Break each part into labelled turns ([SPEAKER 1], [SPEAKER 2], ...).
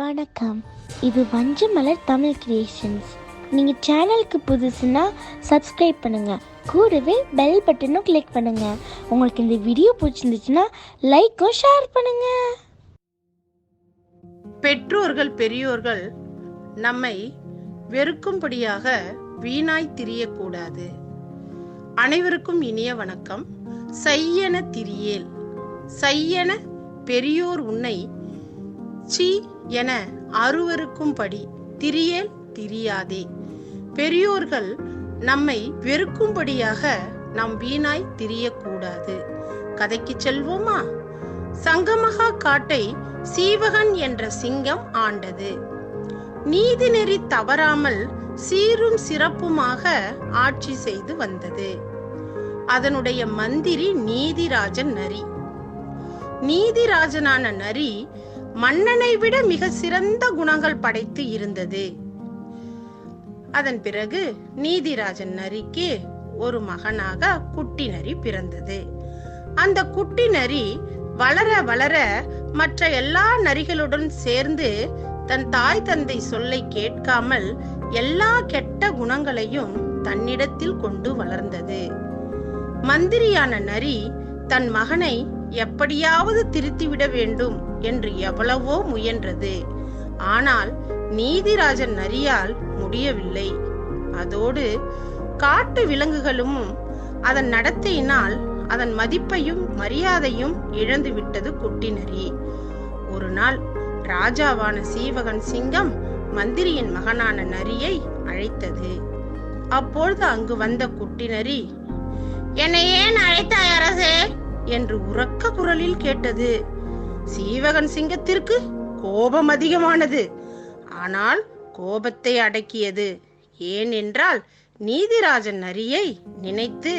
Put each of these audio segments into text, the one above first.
[SPEAKER 1] வணக்கம். இது வஞ்சமலர் தமிழ் கிரியேஷன்ஸ் நீங்கள் சேனலுக்கு புதுசுன்னா சப்ஸ்கிரைப் பண்ணுங்கள் கூடவே பெல் பட்டனும் கிளிக் பண்ணுங்கள் உங்களுக்கு இந்த வீடியோ பிடிச்சிருந்துச்சுன்னா லைக்கும் ஷேர் பண்ணுங்கள்
[SPEAKER 2] பெற்றோர்கள் பெரியோர்கள் நம்மை வெறுக்கும்படியாக வீணாய் திரியக்கூடாது. அனைவருக்கும் இனிய வணக்கம். சையன திரியேல். சையன பெரியோர் உன்னை சி என அருவருக்கும்படி திரியேல் திரியாதே. பெரியோர்கள் நம்மை வெறுக்கும்படியாக நாம் வீணாய் திரியக்கூடாது. கதைக்கு செல்வோமா? சங்கமகா காட்டை சீவகன் என்ற சிங்கம் ஆண்டது. நீதிநெறி தவறாமல் சீரும் சிறப்புமாக ஆட்சி செய்து வந்தது. அதனுடைய மந்திரி நீதிராஜன் நரி. நீதிராஜனான நரி மன்னனை விட மிக சிறந்த குணங்கள் படைத்து இருந்தது. அதன் பிறகு நீதிராஜன் நரிக்கு ஒரு மகனாக குட்டி நரி பிறந்தது. அந்த குட்டி நரி வளர வளர மற்ற எல்லா நரிகளுடன் சேர்ந்து தன் தாய் தந்தை சொல்லை கேட்காமல் எல்லா கெட்ட குணங்களையும் தன்னிடத்தில் கொண்டு வளர்ந்தது. மந்திரியான நரி தன் மகனை எப்படியாவது திருத்திவிட வேண்டும் என்று எவ்வளவோ முயன்றது. ஆனால் நீதிராஜன் நரியால் முடியவில்லை. அதோடு காட்டு விலங்குகளும் அதன் நடத்தையினால் அதன் மதிப்பையும் மரியாதையும் இழந்துவிட்டது குட்டி நரி ஒரு நாள் ராஜாவான சீவகன் சிங்கம் மந்திரியின் மகனான நரியை அழைத்தது. அப்பொழுது அங்கு வந்த குட்டி நரி என்னை ஏன் அழைத்த என்று உறக்க குரலில் கேட்டது. சீவகன் சிங்கத்திற்கு கோபம் அதிகமானது. ஆனால் கோபத்தை அடக்கியது. ஏனென்றால் நீதிராஜன் நரியை நினைத்து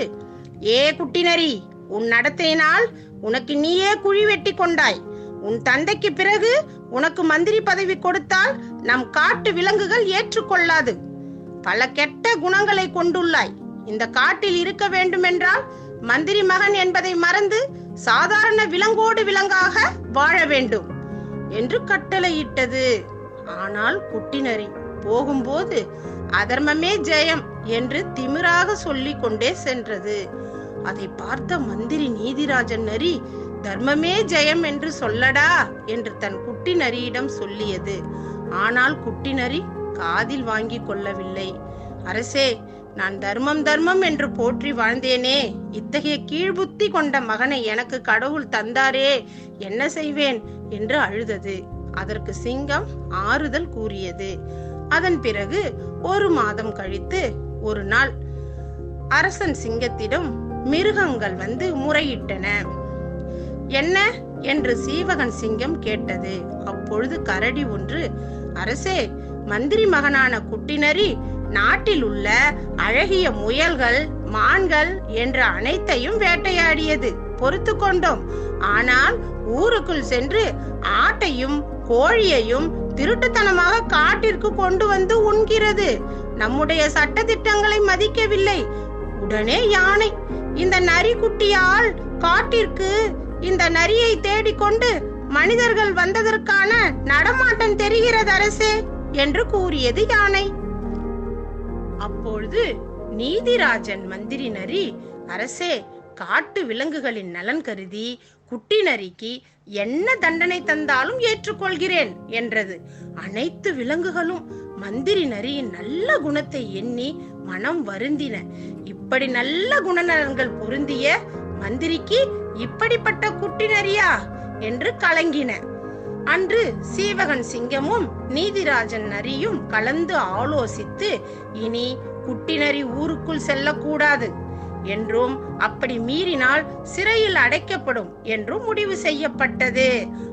[SPEAKER 2] ஏ குட்டி நரி உன் நடத்தையினால் உனக்கு நீயே குழி வெட்டி கொண்டாய். உன் தந்தைக்கு பிறகு உனக்கு மந்திரி பதவி கொடுத்தால் நம் காட்டு விலங்குகள் ஏற்றுக்கொள்ளாது பல கெட்ட குணங்களை கொண்டுள்ளாய். இந்த காட்டில் இருக்க வேண்டுமென்றால் மந்திரி மகன் என்பதை மறந்து சாதாரண விலங்கோடு விலங்காக வாழ வேண்டும் என்று கட்டளையிட்டது. ஆனால் குட்டினரி போகும்போது அதர்மமே ஜெயம் என்று திமிராக சொல்லிக் கொண்டே சென்றது. அதை பார்த்த மந்திரி நீதிராஜன் நரி தர்மமே ஜெயம் என்று சொல்லடா என்று தன் குட்டி நரியிடம் சொல்லியது. ஆனால் குட்டி நரி காதில் வாங்கி கொள்ளவில்லை. அரசே நான் தர்மம் தர்மம் என்று போற்றி வாழ்ந்தேனே. இத்தகைய கீழ்புத்தி கொண்ட மகனை எனக்கு கடவுள் தந்தாரே. என்ன செய்வேன்? என்று அழுதது. அதற்கு சிங்கம் ஆறுதல் கூறியது. அதன் பிறகு ஒரு மாதம் கழித்து ஒரு நாள் அரசன் சிங்கத்திடம் மிருகங்கள் வந்து முறையிட்டன. என்ன? என்று சீவகன் சிங்கம் கேட்டது. அப்பொழுது கரடி ஒன்று அரசே மந்திரி மகனான குட்டினரி நாட்டில் உள்ள அழகிய முயல்கள் மான்கள் என்ற அனைத்தையும் வேட்டையாடியது. பொறுத்து கொண்டோம். ஆனால் ஊருக்குள் சென்று ஆட்டையும் கோழியையும் திருட்டுத்தனமாக காட்டிற்கு கொண்டு வந்து உண்கிறது. நம்முடைய சட்ட திட்டங்களை மதிக்கவில்லை. உடனே யானை இந்த நரி குட்டியால் காட்டிற்கு இந்த நரியை தேடிக்கொண்டு மனிதர்கள் வந்ததற்கான நடமாட்டம் தெரிகிறது அரசே என்று கூறியது யானை. அப்பொழுது நீதிராஜன் மந்திரி நரி அரசே காட்டு விலங்குகளின் நலன் கருதி குட்டி நரிக்கு என்ன தண்டனை தந்தாலும் ஏற்றுக்கொள்கிறேன் என்றது. அனைத்து விலங்குகளும் மந்திரி நரியின் நல்ல குணத்தை எண்ணி மனம் வருந்தின. இப்படி நல்ல குணநலன்கள் பொருந்திய மந்திரிக்கு இப்படிப்பட்ட குட்டி நரியா என்று கலங்கின. அன்று சீவகன் சிங்கமும் நீதிராஜன் நரியும் கலந்து ஆலோசித்து இனி குட்டினரி ஊருக்குள் செல்லக்கூடாது. என்றும் அப்படி மீறினால் சிறையில் அடைக்கப்படும் என்றும் முடிவு செய்யப்பட்டது.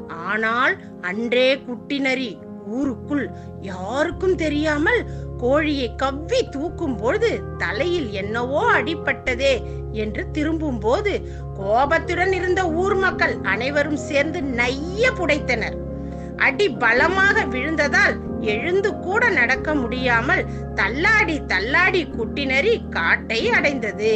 [SPEAKER 2] ஆனால் அன்றே குட்டினரி ஊருக்குள் யாருக்கும் தெரியாமல் கோழியை கவ்வி தூக்கும் பொழுது தலையில் என்னவோ அடிபட்டதே என்று திரும்பும் போது கோபத்துடன் இருந்த ஊர் மக்கள் அனைவரும் சேர்ந்து நைய புடைத்தனர். அடி பலமாக விழுந்ததால் எழுந்து கூட நடக்க முடியாமல் தள்ளாடி தள்ளாடி குட்டினரி காட்டை அடைந்தது.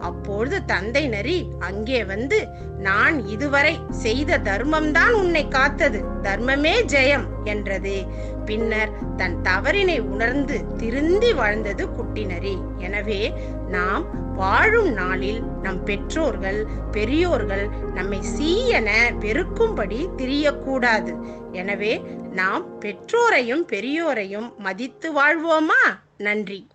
[SPEAKER 2] அப்பொழுது தந்தை நரி அங்கே வந்து நான் இதுவரை செய்த தர்மம்தான் உன்னை காத்தது. தர்மமே ஜெயம் என்றது. பின்னர் தன் தவறினை உணர்ந்து திருந்தி வாழ்ந்தது குட்டினரி. எனவே நாம் வாழும் நாளில் நம் பெற்றோர்கள் பெரியோர்கள் நம்மை சீயென வெறுக்கும்படி திரியக்கூடாது. எனவே நாம் பெற்றோரையும் பெரியோரையும் மதித்து வாழ்வோமா? நன்றி.